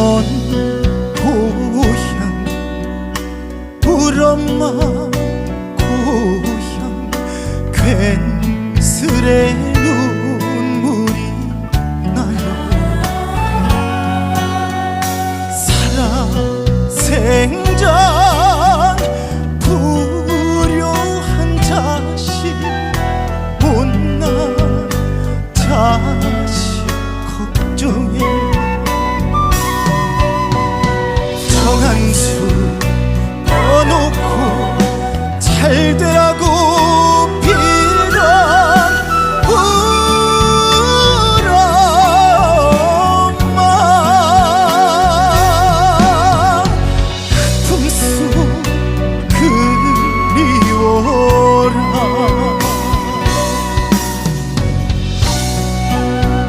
먼 고향 우리 엄마 고향 괜스레 정한수 떠놓고 잘 되라